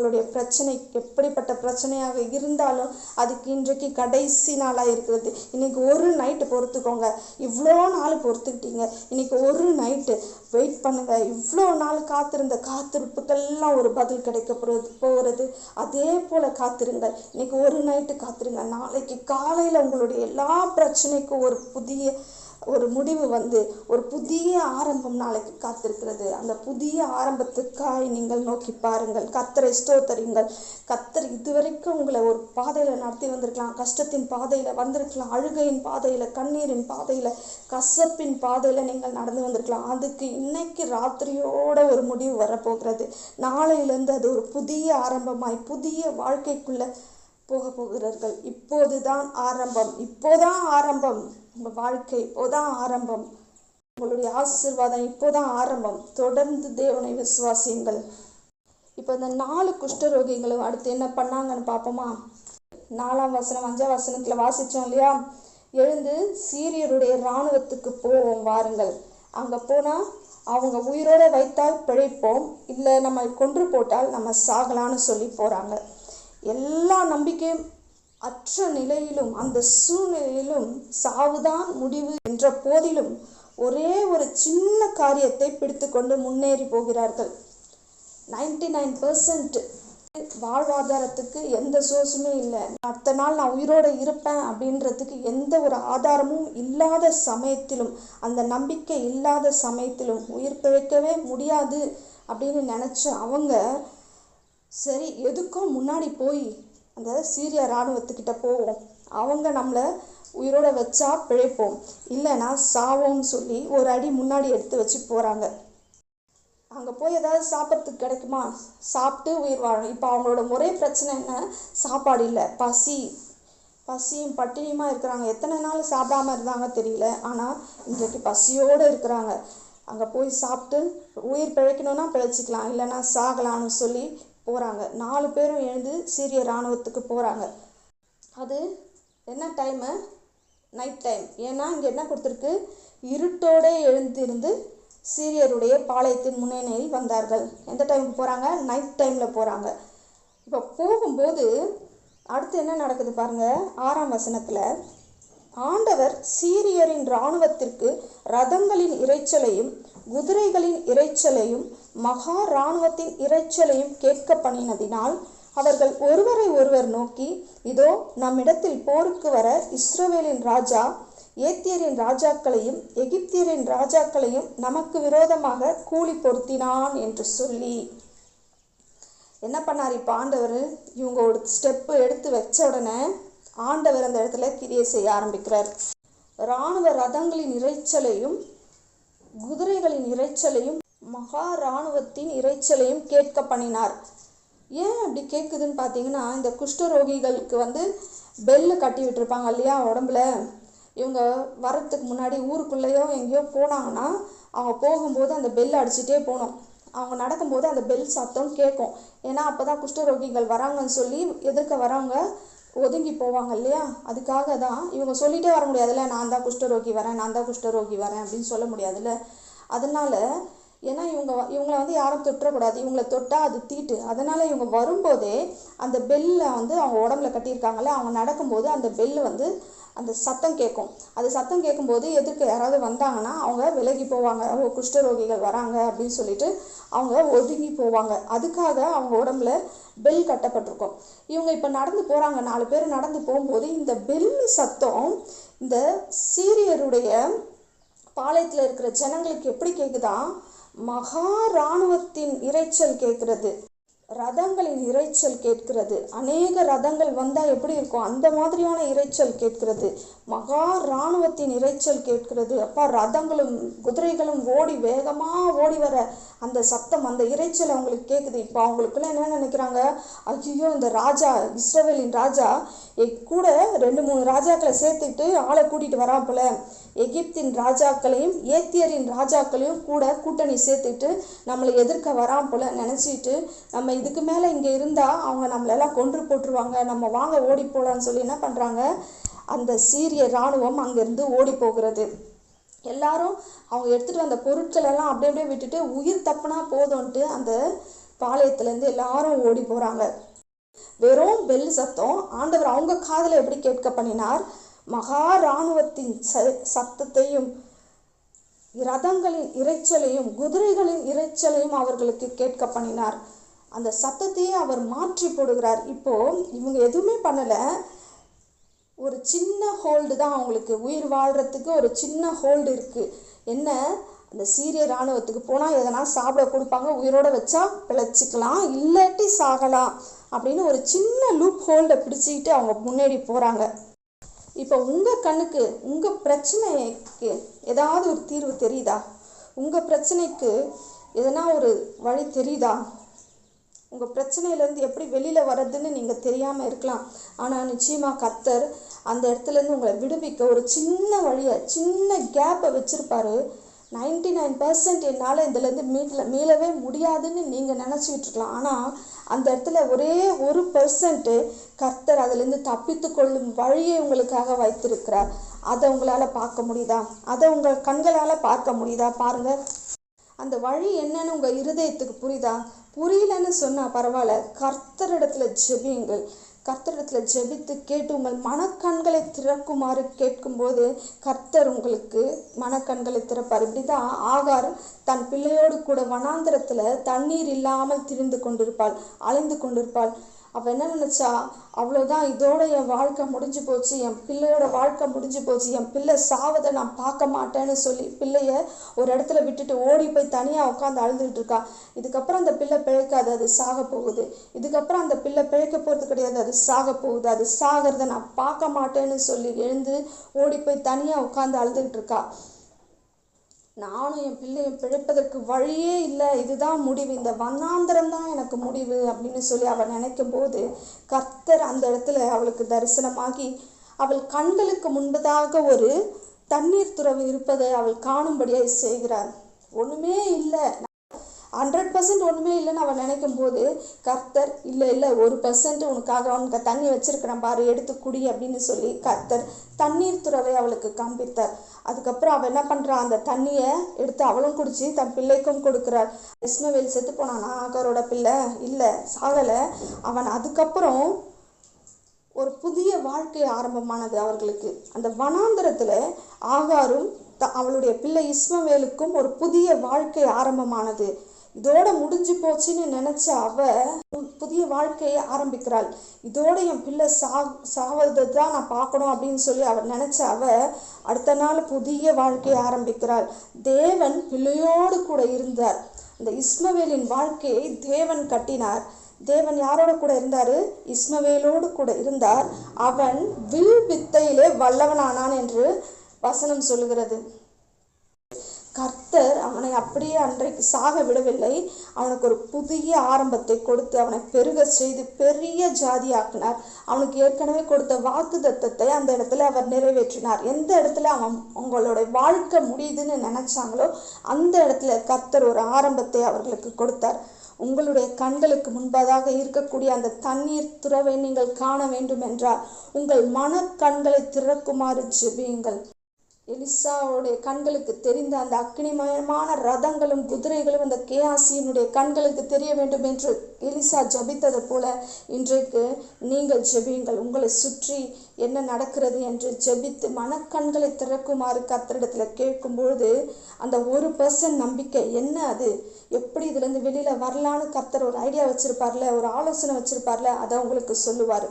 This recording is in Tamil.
உங்களுடைய பிரச்சனை எப்படிப்பட்ட பிரச்சனையாக இருந்தாலும் அதுக்கு இன்றைக்கு கடைசி நாளாக இருக்கிறது. இன்னைக்கு ஒரு நைட்டு பொறுத்துக்கோங்க. இவ்வளோ நாள் பொறுத்துக்கிட்டீங்க. இன்னைக்கு ஒரு நைட்டு வெயிட் பண்ணுங்க. இவ்வளோ நாள் காத்திருந்த காத்திருப்புக்கெல்லாம் ஒரு பதில் கிடைக்க போகிறது போகிறது அதே போல் காத்திருங்கள். இன்னைக்கு ஒரு நைட்டு காத்திருங்க நாளைக்கு காலையில் உங்களுடைய எல்லா பிரச்சனைக்கும் ஒரு புதிய ஒரு முடிவு வந்து ஒரு புதிய ஆரம்பம் நாளைக்கு காத்திருக்கிறது. அந்த புதிய ஆரம்பத்துக்காய் நீங்கள் நோக்கி பாருங்கள். கத்தரை ஸ்தோத்தரிங்கள் கத்தர் இதுவரைக்கும் உங்களை ஒரு பாதையில் நடத்தி வந்திருக்கலாம். கஷ்டத்தின் பாதையில் வந்திருக்கலாம். அழுகையின் பாதையில் கண்ணீரின் பாதையில் கசப்பின் பாதையில் நீங்கள் நடந்து வந்திருக்கலாம். அதுக்கு இன்னைக்கு ராத்திரியோட ஒரு முடிவு வரப்போகிறது. நாளையிலேருந்து அது ஒரு புதிய ஆரம்பமாய் புதிய வாழ்க்கைக்குள்ள போக போகிறார்கள். இப்போதுதான் ஆரம்பம். இப்போதான் ஆரம்பம். உங்கள் வாழ்க்கை இப்போதான் ஆரம்பம். உங்களுடைய ஆசிர்வாதம் இப்போதான் ஆரம்பம். தொடர்ந்து தேவனை விசுவாசியுங்கள். இப்போ இந்த நாலு குஷ்டரோகிகளும் அடுத்து என்ன பண்ணாங்கன்னு பார்ப்போமா? நாலாம் வசனம் அஞ்சாம் வசனத்தில் வாசித்தோம் இல்லையா? எழுந்து சீரியருடைய இராணுவத்துக்கு போவோம் வாருங்கள். அங்கே போனால் அவங்க உயிரோட வைத்தால் பிழைப்போம் இல்லை நம்ம கொன்று போட்டால் நம்ம சாகலான்னு சொல்லி போகிறாங்க எல்லா நம்பிக்கையும் அற்ற நிலையிலும் அந்த சூழ்நிலையிலும் சாவுதான் முடிவு என்ற போதிலும் ஒரே ஒரு சின்ன காரியத்தை பிடித்துக்கொண்டு முன்னேறி போகிறார்கள். நைன்டி நைன் பர்சன்ட் வாழ்வாதாரத்துக்கு எந்த சோர்ஸுமே இல்லை. அடுத்த நாள் நான் உயிரோட இருப்பேன் அப்படின்றதுக்கு எந்த ஒரு ஆதாரமும் இல்லாத சமயத்திலும் அந்த நம்பிக்கை இல்லாத சமயத்திலும் உயிர் பிழைக்கவே முடியாது அப்படின்னு நினச்ச அவங்க சரி எதுக்கும் முன்னாடி போய் அந்த சீரிய இராணுவத்துக்கிட்ட போவோம். அவங்க நம்மளை உயிரோட வச்சா பிழைப்போம். இல்லைன்னா சாவோம்னு சொல்லி ஒரு அடி முன்னாடி எடுத்து வச்சு போகிறாங்க அங்கே போய் ஏதாவது சாப்பிட்றதுக்கு கிடைக்குமா? சாப்பிட்டு உயிர் வாழணும் இப்போ அவங்களோட ஒரே பிரச்சனை என்ன? சாப்பாடு இல்லை. பசி. பசியும் பட்டினியுமா இருக்கிறாங்க. எத்தனை நாள் சாப்பிடாம இருந்தாங்க தெரியல. ஆனால் இன்றைக்கு பசியோடு இருக்கிறாங்க. அங்கே போய் சாப்பிட்டு உயிர் பிழைக்கணும்னா பிழைச்சிக்கலாம். இல்லைன்னா சாகலாம்னு சொல்லி போகிறாங்க நாலு பேரும் எழுந்து சீரிய இராணுவத்துக்கு போகிறாங்க அது என்ன டைமு நைட் டைம் ஏன்னா இங்கே என்ன கொடுத்துருக்கு? இருட்டோடே எழுந்திருந்து சீரியருடைய பாளையத்தின் முன்னணியில் வந்தார்கள். எந்த டைமுக்கு போகிறாங்க நைட் டைமில் போகிறாங்க இப்போ போகும்போது அடுத்து என்ன நடக்குது பாருங்கள் ஆறாம் வசனத்தில் ஆண்டவர் சீரியரின் இராணுவத்திற்கு ரதங்களின் இரைச்சலையும் குதிரைகளின் இரைச்சலையும் மகா இராணுவத்தின் இரைச்சலையும் கேட்க பண்ணினதினால் அவர்கள் ஒருவரை ஒருவர் நோக்கி இதோ நம்மிடத்தில் போருக்கு வர இஸ்ரவேலின் ராஜா ஏத்தியரின் ராஜாக்களையும் எகிப்தியரின் ராஜாக்களையும் நமக்கு விரோதமாக கூலி பொருத்தினான் என்று சொல்லி. என்ன பண்ணார் இப்போ ஆண்டவர்? இவங்க ஒரு ஸ்டெப்பு எடுத்து வச்ச உடனே ஆண்டவர் அந்த இடத்துல கிரியை செய்ய ஆரம்பிக்கிறார். இராணுவ ரதங்களின் இரைச்சலையும் குதிரைகளின் இரைச்சலையும் மகா இராணுவத்தின் இரைச்சலையும் கேட்க பண்ணினார். ஏன் அப்படி கேட்குதுன்னு பார்த்தீங்கன்னா இந்த குஷ்டரோகிகளுக்கு வந்து பெல்லு கட்டி விட்டுருப்பாங்க இல்லையா உடம்புல? இவங்க வரத்துக்கு முன்னாடி ஊருக்குள்ளேயோ எங்கேயோ போனாங்கன்னா அவங்க போகும்போது அந்த பெல் அடிச்சுட்டே போகணும். அவங்க நடக்கும்போது அந்த பெல் சத்தம் கேட்கும். ஏன்னா அப்போ தான் குஷ்டரோகிகள் வராங்கன்னு சொல்லி எதிர்க்க வரவங்க ஒதுங்கி போவாங்க இல்லையா? அதுக்காக தான் இவங்க சொல்லிட்டே வர முடியாதுல்ல நான் தான் குஷ்டரோகி வரேன் நான் தான் குஷ்டரோகி வரேன் அப்படின்னு சொல்ல முடியாதுல்ல. அதனால ஏன்னா இவங்க இவங்கள வந்து யாரும் தொற்றக்கூடாது. இவங்கள தொட்டால் அது தீட்டு. அதனால் இவங்க வரும்போதே அந்த பெல்லில் வந்து அவங்க உடம்புல கட்டியிருக்காங்கல்ல அவங்க நடக்கும்போது அந்த பெல்லு வந்து அந்த சத்தம் கேட்கும். அது சத்தம் கேட்கும்போது எதுக்கு யாராவது வந்தாங்கன்னா அவங்க விலகி போவாங்க. ஓ குஷ்டரோகிகள் வராங்க அப்படின்னு சொல்லிட்டு அவங்க ஒதுங்கி போவாங்க. அதுக்காக அவங்க உடம்புல பெல் கட்டப்பட்டிருக்கும். இவங்க இப்போ நடந்து போகிறாங்க நாலு பேர் நடந்து போகும்போது இந்த பெல் சத்தம் இந்த சீரியருடைய பாளையத்தில் இருக்கிற ஜனங்களுக்கு எப்படி கேட்குதா மகா இராணுவத்தின் இரைச்சல் கேட்கிறது. ரதங்களின் இரைச்சல் கேட்கிறது. அநேக ரதங்கள் வந்தால் எப்படி இருக்கும்? அந்த மாதிரியான இரைச்சல் கேட்கிறது. மகா இராணுவத்தின் இரைச்சல் கேட்கிறது. அப்பா ரதங்களும் குதிரைகளும் ஓடி வேகமாக ஓடி வர அந்த சத்தம் அந்த இரைச்சல் அவங்களுக்கு கேட்குது. இப்போ அவங்களுக்குள்ள என்ன நினைக்கிறாங்க? ஐயோ இந்த ராஜா இஸ்ரவேலின் ராஜா கூட ரெண்டு மூணு ராஜாக்களை சேர்த்துக்கிட்டு ஆளை கூட்டிகிட்டு வரான் எகிப்தின் ராஜாக்களையும் ஏத்தியரின் ராஜாக்களையும் கூட கூட்டணி சேர்த்துட்டு நம்மளை எதிர்க்க வரான் நினச்சிட்டு நம்ம இதுக்கு மேலே இங்கே இருந்தால் அவங்க நம்மளெல்லாம் கொன்று போட்டுருவாங்க. நம்ம வாங்க ஓடி போகலான்னு சொல்லி என்ன பண்ணுறாங்க அந்த சீரிய இராணுவம் அங்கேருந்து ஓடி போகிறது. எல்லாரும் அவங்க எடுத்துகிட்டு வந்த பொருட்களெல்லாம் அப்படியே அப்படியே விட்டுட்டு உயிர் தப்புனா போதும்ன்ட்டு அந்த பாளையத்துலேருந்து எல்லாரும் ஓடி போகிறாங்க வெறும் பெல் சத்தம். ஆண்டவர் அவங்க காதில் எப்படி கேட்க பண்ணினார்? மகா இராணுவத்தின் ச சத்தத்தையும் ரதங்களின் இரைச்சலையும் குதிரைகளின் இரைச்சலையும் அவர்களுக்கு கேட்க பண்ணினார். அந்த சத்தத்தையே அவர் மாற்றி போடுகிறார். இப்போ இவங்க எதுவுமே பண்ணலை. ஒரு சின்ன ஹோல்டு தான் அவங்களுக்கு. உயிர் வாழ்கிறதுக்கு ஒரு சின்ன ஹோல்டு இருக்குது என்ன? அந்த சீரிய இராணுவத்துக்கு போனால் எதனா சாப்பிட கொடுப்பாங்க. உயிரோட வச்சா பிழைச்சிக்கலாம். இல்லாட்டி சாகலாம். அப்படின்னு ஒரு சின்ன லூப் ஹோல்டை பிடிச்சிக்கிட்டு அவங்க முன்னாடி போகிறாங்க இப்போ உங்கள் கண்ணுக்கு உங்கள் பிரச்சனைக்கு ஏதாவது ஒரு தீர்வு தெரியுதா? உங்கள் பிரச்சனைக்கு எதனா ஒரு வழி தெரியுதா? உங்கள் பிரச்சனையிலேருந்து எப்படி வெளியில் வர்றதுன்னு நீங்கள் தெரியாமல் இருக்கலாம். ஆனால் நிச்சயமாக கத்தர் அந்த இடத்துலேருந்து உங்களை விடுவிக்க ஒரு சின்ன வழியை சின்ன கேப்பை வச்சுருப்பாரு. நைன்டி நைன் பர்சன்ட் என்னால் இதுலேருந்து மீட்ல மீளவே முடியாதுன்னு நீங்கள் நினச்சிக்கிட்டு இருக்கலாம் ஆனால் அந்த இடத்துல ஒரே ஒரு பர்சன்ட்டு கர்த்தர் அதுலேருந்து தப்பித்து கொள்ளும் வழியை உங்களுக்காக வைத்திருக்கிறார். அதை உங்களால் பார்க்க முடியுதா? அதை உங்கள் கண்களால் பார்க்க முடியுதா? பாருங்கள் அந்த வழி என்னன்னு உங்கள் இருதயத்துக்கு புரியுதா? புரியலன்னு சொன்னால் பரவாயில்ல. கர்த்தரிடத்துல ஜெபியுங்கள். கர்த்தரிடத்தில் ஜெபித்து கேட்டு உங்கள் மனக்கண்களை திறக்குமாறு கேட்கும்போது கர்த்தர் உங்களுக்கு மனக்கண்களை திறப்பார். இப்படி தான் ஆகார் தன் பிள்ளையோடு கூட வனாந்திரத்தில் தண்ணீர் இல்லாமல் திரிந்து கொண்டிருப்பாள் அலைந்து கொண்டிருப்பாள். அவள் என்ன நினச்சா அவ்வளோதான் இதோட என் வாழ்க்கை முடிஞ்சு போச்சு என் பிள்ளையோட வாழ்க்கை முடிஞ்சு போச்சு என் பிள்ளை சாவதை நான் பார்க்க மாட்டேன்னு சொல்லி பிள்ளைய ஒரு இடத்துல விட்டுட்டு ஓடி போய் தனியாக உட்காந்து அழுதுகிட்டு இருக்கா. இதுக்கப்புறம் அந்த பிள்ளை பிழைக்காது அது சாக போகுது. இதுக்கப்புறம் அந்த பிள்ளை பிழைக்க போகிறது கிடையாது அது சாக போகுது. அது சாகிறத நான் பார்க்க மாட்டேன்னு சொல்லி எழுந்து ஓடி போய் தனியாக உட்காந்து அழுதுகிட்டு இருக்கா. நானும் என் பிள்ளையும் பிழைப்பதற்கு வழியே இல்லை. இதுதான் முடிவு. இந்த வண்ணாந்திரம் தான் எனக்கு முடிவு அப்படின்னு சொல்லி அவள் நினைக்கும் போது கர்த்தர் அந்த இடத்துல அவளுக்கு தரிசனமாகி அவள் கண்களுக்கு முன்பதாக ஒரு தண்ணீர் துறவு இருப்பதை அவள் காணும்படியாக செய்கிறார். ஒன்றுமே இல்லை. ஹண்ட்ரட் பர்சன்ட் ஒன்றுமே இல்லைன்னு அவன் நினைக்கும் போது கர்த்தர் இல்லை இல்லை ஒரு பர்சன்ட் உனக்காக அவனுக்கு தண்ணி வச்சிருக்கிறேன் பாரு எடுத்து குடி அப்படின்னு சொல்லி கர்த்தர் தண்ணீர் துறவை அவளுக்கு காண்பித்தார். அதுக்கப்புறம் அவள் என்ன பண்ணுறான் அந்த தண்ணியை எடுத்து அவளும் குடிச்சு தன் பிள்ளைக்கும் கொடுக்குறாள் இஸ்மவேல் செத்து போனானா? ஆகாரோட பிள்ளை இல்லை சாகலை. அவன் அதுக்கப்புறம் ஒரு புதிய வாழ்க்கை ஆரம்பமானது அவர்களுக்கு. அந்த வனாந்தரத்தில் ஆகாரும் த அவளுடைய பிள்ளை இஸ்மவேலுக்கும் ஒரு புதிய வாழ்க்கை ஆரம்பமானது. இதோட முடிஞ்சு போச்சுன்னு நினச்ச அவ புதிய வாழ்க்கையை ஆரம்பிக்கிறாள். இதோட என் பிள்ளை சா சாவதை தான் நான் பார்க்கணும் அப்படின்னு சொல்லி அவள் நினச்ச அவ அடுத்த நாள் புதிய வாழ்க்கையை ஆரம்பிக்கிறாள். தேவன் பிள்ளையோடு கூட இருந்தார். இந்த இஸ்மவேலின் வாழ்க்கையை தேவன் கட்டினார். தேவன் யாரோட கூட இருந்தார்? இஸ்மவேலோடு கூட இருந்தார். அவன் வில் வித்தையிலே வல்லவனானான் என்று வசனம் சொல்லுகிறது. கர்த்தர் அவனை அப்படியே அன்றைக்கு சாக விடவில்லை. அவனுக்கு ஒரு புதிய ஆரம்பத்தை கொடுத்து அவனை பெருக செய்து பெரிய ஜாதியாக்கினார். அவனுக்கு ஏற்கனவே கொடுத்த வாக்கு தத்தத்தை அந்த இடத்துல அவர் நிறைவேற்றினார். எந்த இடத்துல அவன் அவங்களோட வாழ்க்கை முடியுதுன்னு நினைச்சாங்களோ அந்த இடத்துல கர்த்தர் ஒரு ஆரம்பத்தை அவர்களுக்கு கொடுத்தார். உங்களுடைய கண்களுக்கு முன்பதாக இருக்கக்கூடிய அந்த தண்ணீர் துறவை நீங்கள் காண வேண்டும் என்றால் உங்கள் கண்களை திறக்குமாறு ஜெபியுங்கள். எலிசாவுடைய கண்களுக்கு தெரிந்த அந்த அக்னிமயமான ரதங்களும் குதிரைகளும் அந்த கேஆசியினுடைய கண்களுக்கு தெரிய வேண்டும் என்று எலிசா ஜபித்தது போல இன்றைக்கு நீங்கள் ஜெபியுங்கள். உங்களை சுற்றி என்ன நடக்கிறது என்று ஜெபித்து மனக்கண்களை திறக்குமாறு கர்த்தரிடத்தில் கேட்கும்பொழுது அந்த ஒரு பர்சன்ட் நம்பிக்கை என்ன அது? எப்படி இதுலேருந்து வெளியில் வரலான்னு கர்த்தர் ஒரு ஐடியா வச்சுருப்பார்ல ஒரு ஆலோசனை வச்சுருப்பார்ல அதை உங்களுக்கு சொல்லுவார்.